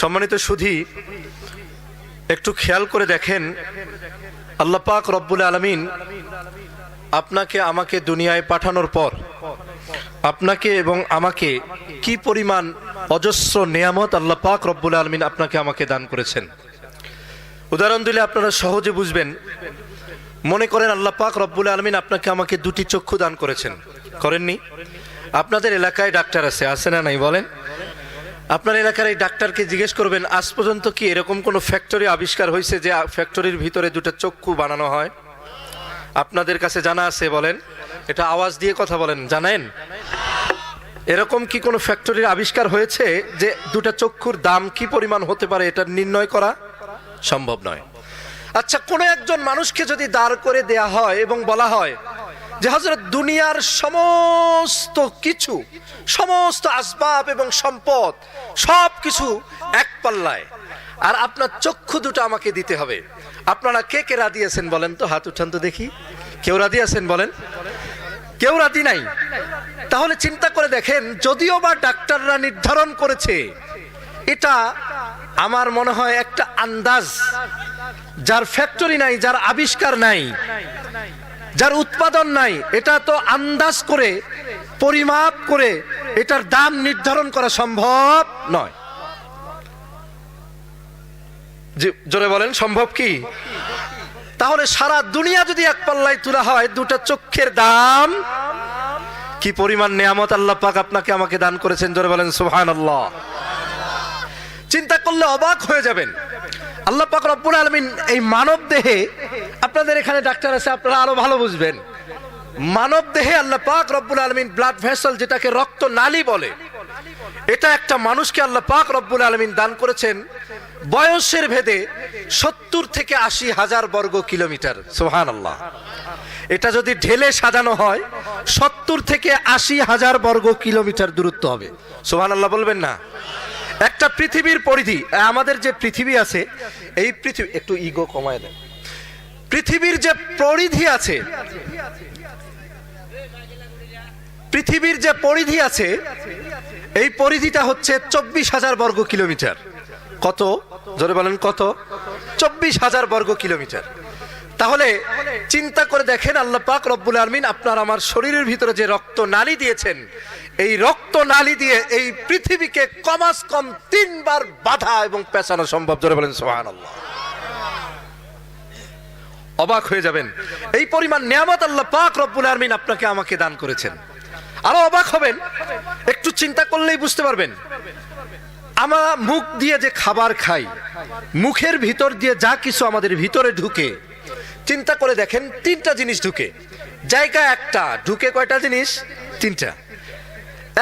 সম্মানিত সুধী, একটু খেয়াল করে দেখেন, আল্লাহ পাক রব্বুল আলমিন আপনাকে আমাকে দুনিয়ায় পাঠানোর পর, আপনাকে এবং আমাকে কি পরিমাণ অজস্র নিয়ামত আল্লাহ পাক রব্বুল আলমিন আপনাকে আমাকে দান করেছেন। উদাহরণ দিলে আপনারা সহজে বুঝবেন, মনে করেন আল্লাহ পাক রব্বুল আলমিন আপনাকে আমাকে দুটি চক্ষু দান করেছেন। করেননি? আপনাদের এলাকায় ডাক্তার আছে আছে না নাই বলেন? আপনার এলাকার এই ডাক্তারকে জিজ্ঞেস করবেন, আজ পর্যন্ত কি এরকম কোনো ফ্যাক্টরি আবিষ্কার হয়েছে যে ফ্যাক্টরির ভিতরে দুটো চক্ষু বানানো হয়? আপনাদের কাছে জানা আছে বলেন। এটা আওয়াজ দিয়ে কথা বলেন, জানেন? এরকম কি কোনো ফ্যাক্টরির আবিষ্কার হয়েছে যে দুটা চক্ষুর দাম কি পরিমাণ হতে পারে, এটা নির্ণয় করা সম্ভব নয়। আচ্ছা কোনো একজন মানুষকে যদি দাঁড় করে দেয়া হয় এবং বলা হয় যে হজরত দুনিয়ার সমস্ত কিছু, সমস্ত আসবাব এবং সম্পদ সব কিছু এক পাল্লায়। আর আপনার চক্ষু দুটো আমাকে দিতে হবে। আপনারা কে কে রাজি আছেন বলেন তো? হাত উঠান তো দেখি। কেউ রাজি আছেন বলেন? কেউ রাজি নাই? তাহলে চিন্তা করে দেখেন, যদিও বা ডাক্তাররা নির্ধারণ করেছে, এটা আমার মনে হয় একটা আন্দাজ। যার ফ্যাক্টরি নাই, যার আবিষ্কার নাই যার উৎপাদন নাই, এটা তো আন্দাজ করে, পরিমাপ করে এটার দাম নির্ধারণ করা সম্ভব নয়। জোরে বলেন, সম্ভব কি? তাহলে সারা দুনিয়া যদি এক পাল্লায় তোলা হয়, দুটো চক্ষের দাম, কি পরিমাণ নিয়ামত আল্লাহ পাক আপনাকে আমাকে দান করেছেন? জোরে বলেন সুহান আল্লাহ চিন্তা করলে অবাক হয়ে যাবেন। আল্লাহ পাক রব্বুল আলমিন এই মানব দেহে আপনাদের এখানে ডাক্তার আছে, আপনারা আরও ভালো বুঝবেন। মানব দেহে আল্লাহ পাক রব্বুল আলমিন ব্লাড ভেসেল যেটাকে রক্ত নালী বলে, এটা একটা মানুষকে আল্লাহ পাক রব্বুল আলমিন দান করেছেন বয়সের ভেদে সত্তর থেকে আশি হাজার বর্গ কিলোমিটার। সোহান আল্লাহ এটা যদি ঢেলে সাজানো হয়, সত্তর থেকে আশি হাজার বর্গ কিলোমিটার দূরত্ব হবে। সোহান আল্লাহ বলবেন না? একটা পৃথিবীর পরিধি, আমাদের যে পৃথিবী আছে, এই পৃথিবী, একটু ইগো কমায় দেন। পৃথিবীর যে পরিধি আছে, পৃথিবীর যে পরিধি আছে, এই পরিধিটা হচ্ছে চব্বিশ হাজার বর্গ কিলোমিটার। কত? জোরে বলেন কত? চব্বিশ হাজার বর্গ কিলোমিটার। তাহলে চিন্তা করে দেখেন, আল্লাহ পাক রব্বুল আলমিন আপনার আমার শরীরের ভিতরে যে রক্ত নালী দিয়েছেন, এই রক্ত নালী দিয়ে এই পৃথিবীকে কমাস কম তিনবার বাধা এবং পেঁচানো সম্ভব। ধরে বলেন সোহান আল্লাহ অবাক হয়ে যাবেন। এই পরিমাণ নিয়ামত আল্লাহ পাক রব্বুল আলমিন আপনাকে আমাকে দান করেছেন। আরও অবাক হবেন, একটু চিন্তা করলেই বুঝতে পারবেন। আমরা মুখ দিয়ে যে খাবার খাই, মুখের ভিতর দিয়ে যা কিছু আমাদের ভিতরে ঢুকে, চিন্তা করে দেখেন তিনটা জিনিস ঢুকে। জায়গা একটা, ঢুকে কয়টা জিনিস? তিনটা।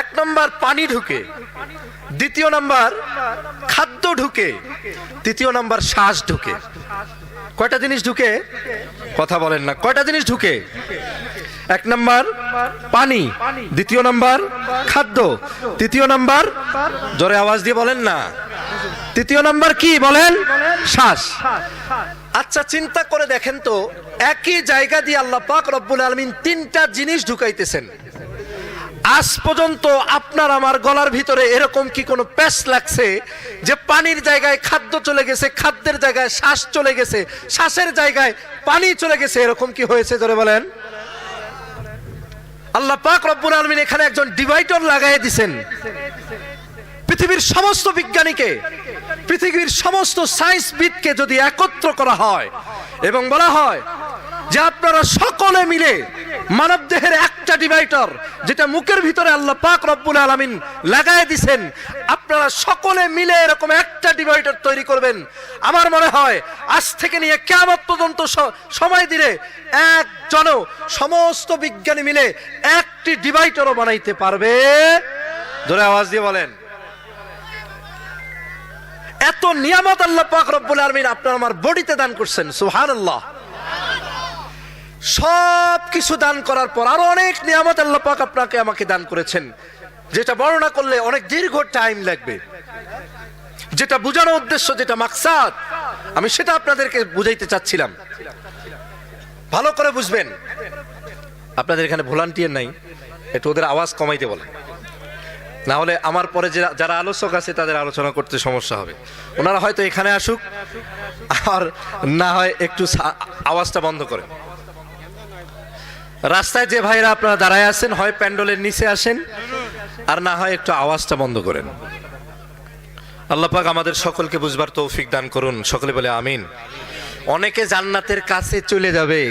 এক নম্বর পানি ঢুকে। দ্বিতীয় নাম্বার খাদ্য ঢুকে। তৃতীয় নাম্বার শ্বাস ঢুকে। কয়টা জিনিস ঢুকে? কথা বলেন না। কয়টা জিনিস ঢুকে? এক নাম্বার, পানি। দ্বিতীয় নাম্বার, খাদ্য। তৃতীয় নাম্বার, জোরে আওয়াজ দিয়ে বলেন না। তৃতীয় নাম্বার কি বলেন? শ্বাস। আচ্ছা চিন্তা করে দেখেন তো, একই জায়গা দিয়ে আল্লাহ পাক রব্বুল আলমিন তিনটা জিনিস ঢুকাইতেছেন। আজ পর্যন্ত আপনার আমার গলার ভিতরে এরকম কি কোনো প্যাস লাগছে যে পানির জায়গায় খাদ্য চলে গেছে, খাদ্যের জায়গায় শ্বাস চলে গেছে, শ্বাসের জায়গায় পানি চলে গেছে, এরকম কি হয়েছে ধরে বলেন? আল্লাহ পাক রব্বুল আলমিন এখানে একজন ডিভাইডর লাগাই দিছেন। পৃথিবীর সমস্ত বিজ্ঞানীকে, পৃথিবীর সমস্ত সায়েন্সবিদকে যদি একত্র করা হয় এবং বলা হয় যে আপনারা সকলে মিলে মানব দেহের একটা ডিভাইডার যেটা মুখের ভিতরে আল্লাহ পাক রব্বুল আলামিন লাগায় দিছেন। আপনারা সকলে মিলে এরকম একটা ডিভাইডার তৈরি করবেন। আমার মনে হয় আজ থেকে নিয়ে কেমন পর্যন্ত সময় দিলে একজন সমস্ত বিজ্ঞানী মিলে একটি ডিভাইডারও বানাইতে পারবে। ধরে আওয়াজ দিয়ে বলেন। এত নিয়ামত আল্লাহ পাক রব্বুল আলমিন আপনার আমার বডিতে দান করছেন, সুবহানাল্লাহ। সব কিছু দান করার পর আরও অনেক নিয়ামত আল্লাহ পাক আপনাকে আমাকে দান করেছেন। যেটা বর্ণনা করলে অনেক দীর্ঘ টাইম লাগবে। যেটা বোঝানোর উদ্দেশ্য, যেটা মাকসাদ, আমি সেটা আপনাদেরকে বুঝাইতে চাচ্ছিলাম। ভালো করে বুঝবেন। আপনাদের এখানে ভলান্টিয়ার নাই, একটু ওদের আওয়াজ কমাইতে বলেন। না হলে আমার পরে যারা আলোচক আছে, তাদের আলোচনা করতে সমস্যা হবে। ওনারা হয়তো এখানে আসুক, আর না হয় একটু আওয়াজটা বন্ধ করেন। রাস্তায় যে ভাইরা আপনারা দাঁড়ায় আছেন, হয় প্যান্ডলের নিচে আসেন, আর না হয় একটু আওয়াজটা বন্ধ করেন। আল্লাহ পাক আমাদের সকলকে বুঝবার তৌফিক দান করুন। সকলে বলে আমিন। অনেকে জান্নাতের কাছে চলে যাবে,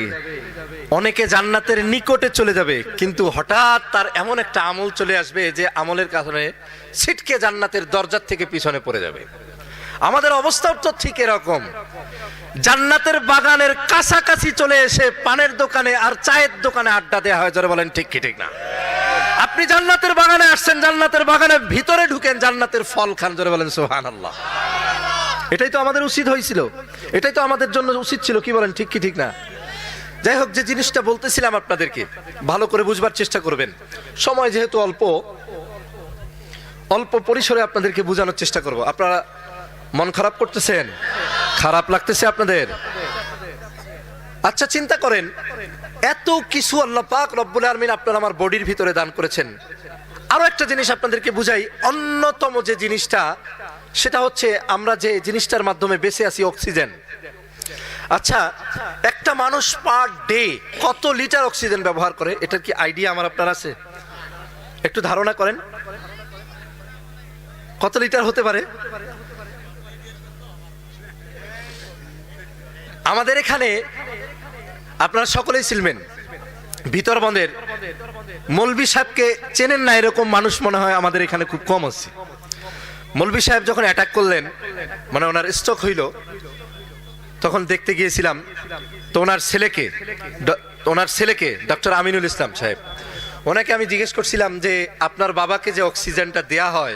অনেকে জান্নাতের নিকটে চলে যাবে, কিন্তু হঠাৎ তার এমন একটা আমল চলে আসবে যে আমলের কারণে ছিটকে জান্নাতের দরজার থেকে পিছনে পড়ে যাবে। আমাদের অবস্থাও তো ঠিক এরকম। জান্নাতের বাগানের কাছাকাছি চলে এসে পানের দোকানে আর চায়ের দোকানে আড্ডা দেওয়া হয় যারা বলেন, ঠিক কি, ঠিক না? আপনি জান্নাতের বাগানে আসছেন, জান্নাতের বাগানে ভিতরে ঢুকেন, জান্নাতের ফল খান, জোরে বলেন সোহান আল্লাহ এটাই তো আমাদের উচিত হয়েছিল। এটাই তো আমাদের জন্য উচিত ছিল, কি বলেন, ঠিক কি, ঠিক না? যাই হোক, যে জিনিসটা বলতেছিলাম আপনাদেরকে, ভালো করে বুঝবার চেষ্টা করবেন। সময় যেহেতু অল্প অল্প পরিসরে আপনাদেরকে বোঝানোর চেষ্টা করব। আপনারা মন খারাপ করতেছেন? খারাপ লাগতেছে আপনাদের? আচ্ছা চিন্তা করেন। এত কিছু আল্লাহ পাক রব্বুল আলমিন আপনার আমার বডির ভিতরে দান করেছেন। আরও একটা জিনিস আপনাদেরকে বুঝাই, অন্যতম যে জিনিসটা, সেটা হচ্ছে আমরা যে জিনিসটার মাধ্যমে বেঁচে আছি, অক্সিজেন। আচ্ছা একটা মানুষ পার ডে কত লিটার অক্সিজেন ব্যবহার করে? এটার কি আইডিয়া আমার আপনার আছে? একটু ধারণা করেন। কত লিটার হতে পারে? আমাদের এখানে আপনারা সকলেই ছিলবেন ভিতরবন্দের মলবি সাহেবকে চেনেন না এরকম মানুষ মনে হয় আমাদের এখানে খুব কম আছে। মলবি সাহেব যখন অ্যাটাক করলেন মানে ওনার স্ট্রোক হইল, তখন দেখতে গিয়েছিলাম তো ওনার ছেলেকে ওনার ছেলেকে ডক্টর আমিনুল ইসলাম সাহেব, ওনাকে আমি জিজ্ঞেস করছিলাম যে আপনার বাবাকে যে অক্সিজেনটা দেয়া হয়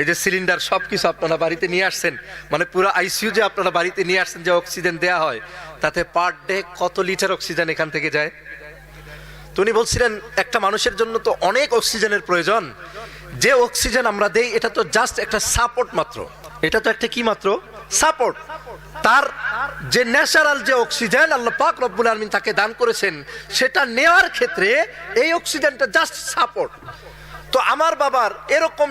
এই যে সিলিন্ডার সব কিছু আপনারা বাড়িতে নিয়ে আসছেন মানে পুরো আইসিইউ যে আপনারা বাড়িতে নিয়ে আসছেন, যে অক্সিজেন দেয়া হয়, তাতে পার ডে কত লিটার অক্সিজেন এখান থেকে যায়? তো উনি বলছিলেন, একটা মানুষের জন্য তো অনেক অক্সিজেনের প্রয়োজন। যে অক্সিজেন আমরা দেই, এটা তো জাস্ট একটা সাপোর্ট মাত্র। এটা তো একটা কি মাত্র? সাপোর্ট তার যে ন্যাচারাল যে অক্সিজেন আল্লাহ পাক রব্বুল আলমিন তাকে দান করেছেন, সেটা নেওয়ার ক্ষেত্রে এই অক্সিজেনটা জাস্ট সাপোর্ট তো আমার বাবার এরকম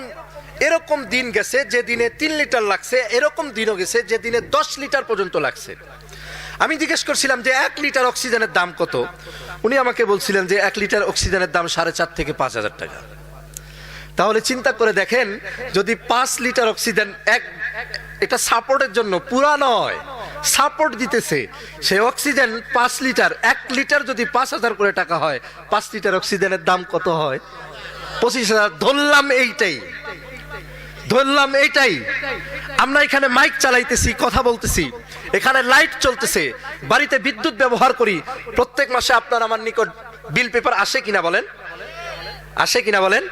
এরকম দিন গেছে যে দিনে তিন লিটার লাগছে, এরকম দিনও গেছে যে দিনে দশ লিটার পর্যন্ত লাগছে। আমি জিজ্ঞেস করছিলাম যে এক লিটার অক্সিজেনের দাম কত? উনি আমাকে বলছিলেন যে এক লিটার অক্সিজেনের দাম সাড়ে চার থেকে পাঁচ হাজার টাকা। তাহলে চিন্তা করে দেখেন, যদি পাঁচ লিটার অক্সিজেন এক, এটা সাপোর্টের জন্য পুরা নয়, সাপোর্ট দিতেছে, সে অক্সিজেন পাঁচ লিটার, এক লিটার যদি পাঁচ হাজার করে টাকা হয়, পাঁচ লিটার অক্সিজেনের দাম কত হয়? পঁচিশ হাজার, ধরলাম এইটাই। ধরলাম এইটাই আমরা এখানে মাইক চালাইতেছি, কথা বলতেছি। এখানে লাইট চলতেছে। বাড়িতে বিদ্যুৎ ব্যবহার করি। প্রত্যেক মাসে আপনার আমার নিকট বিল পেপার আসে কিনা বলেন? আসে কিনা বলেন?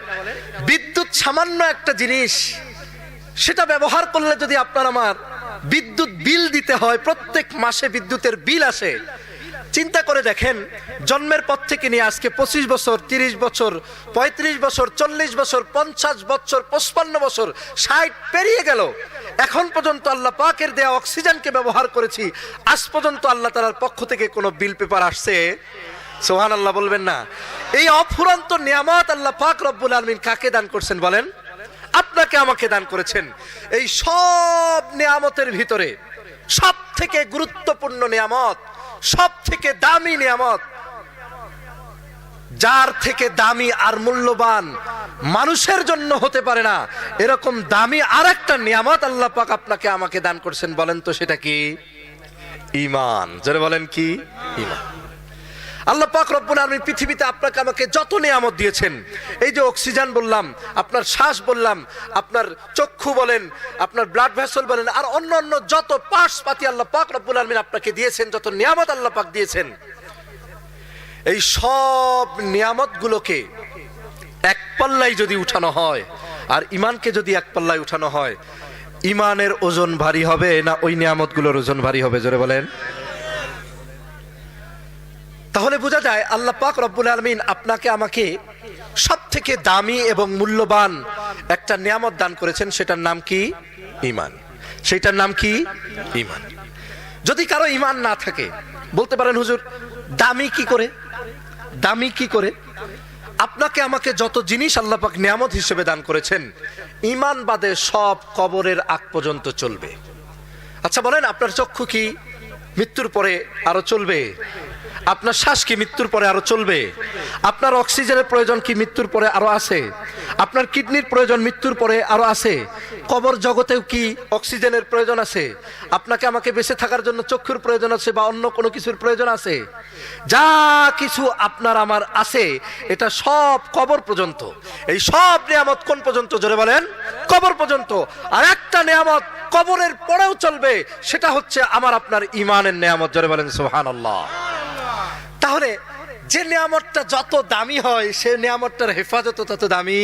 বিদ্যুৎ সামান্য একটা জিনিস। সেটা ব্যবহার করলে যদি আপনার আমার বিদ্যুৎ বিল দিতে হয়, প্রত্যেক মাসে বিদ্যুতের বিল আসে। চিন্তা করে দেখেন, জন্মের পর থেকে নিয়ে আজকে পঁচিশ বছর, তিরিশ বছর, পঁয়ত্রিশ বছর, চল্লিশ বছর, পঞ্চাশ বছর, পঁচপান্ন বছর, ষাট পেরিয়ে গেল। এখন পর্যন্ত আল্লাহ পাকের দেয়া অক্সিজেনকে ব্যবহার করেছি। আজ পর্যন্ত আল্লাহ তালার পক্ষ থেকে কোনো বিল পেপার আসছে? সোহান আল্লাহ বলবেন না। এই অফুরন্ত নিয়ামত আল্লাহ পাক রব্বুল আলমিন কাকে দান করছেন বলেন? আপনাকে আমাকে দান করেছেন। এই সব নিয়ামতের ভিতরে সব থেকে গুরুত্বপূর্ণ নিয়ামত সব থেকে দামি নিয়ামত, যার থেকে দামি আর মূল্যবান মানুষের জন্য হতে পারে না, এরকম দামি আর একটা নিয়ামত আল্লাহ পাক আপনাকে আমাকে দান করছেন, বলেন তো সেটা কি? ইমান। যারা বলেন কি? ইমান। আল্লাহ পাক রব্বুল আলমী পৃথিবীতে আপনাকে আমাকে যত নিয়ামত দিয়েছেন, এই যে অক্সিজেন বললাম, আপনার শ্বাস বললাম, আপনার চক্ষু বলেন, আপনার ব্লাড ভেসল বলেন, আর অন্য অন্য যত পার্টস পাতি আল্লাহ পাক রব্বুল আলমিন আপনাকে দিয়েছেন, যত নিয়ামত আল্লাহ পাক দিয়েছেন, এই সব নিয়ামতগুলোকে এক পাল্লায় যদি উঠানো হয়, আর ইমানকে যদি এক পাল্লায় উঠানো হয় ইমানের ওজন ভারী হবে না ওই নিয়ামতগুলোর ওজন ভারী হবে, জোরে বলেন? তাহলে বোঝা যায় আল্লাহ পাক রব্বুল আলমিন আপনাকে আমাকে সব থেকে দামি এবং মূল্যবান একটা নিয়ামত দান করেছেন, সেটার নাম কি? ইমান সেটার নাম কি? ইমান যদি কারও ইমান না থাকে, বলতে পারেন, হুজুর, দামি কি করে? দামি কি করে? আপনাকে আমাকে যত জিনিস আল্লাহ পাক নিয়ামত হিসেবে দান করেছেন ইমান বাদে সব কবরের আগ পর্যন্ত চলবে। আচ্ছা বলেন, আপনার চক্ষু কি মৃত্যুর পরে আরও চলবে? আপনার শ্বাস কি মৃত্যুর পরে আরও চলবে? আপনার অক্সিজেনের প্রয়োজন কি মৃত্যুর পরে আরও আছে? আপনার কিডনির প্রয়োজন মৃত্যুর পরে আরও আছে? কবর জগতেও কি অক্সিজেনের প্রয়োজন আছে? আপনাকে আমাকে বেঁচে থাকার জন্য চক্ষুর প্রয়োজন আছে বা অন্য কোনো কিছুর প্রয়োজন আছে? যা কিছু আপনার আমার আছে, এটা সব কবর পর্যন্ত। এই সব নিয়ামত কোন পর্যন্ত? জোরে বলেন, কবর পর্যন্ত। আর একটা নিয়ামত কবরের পরেও চলবে, সেটা হচ্ছে আমার আপনার ইমানের নিয়ামত। জোরে বলেন সোহান তাহলে যে নিয়ামতটা যত দামি হয় সে নিয়ামতটার হেফাজত তত দামি।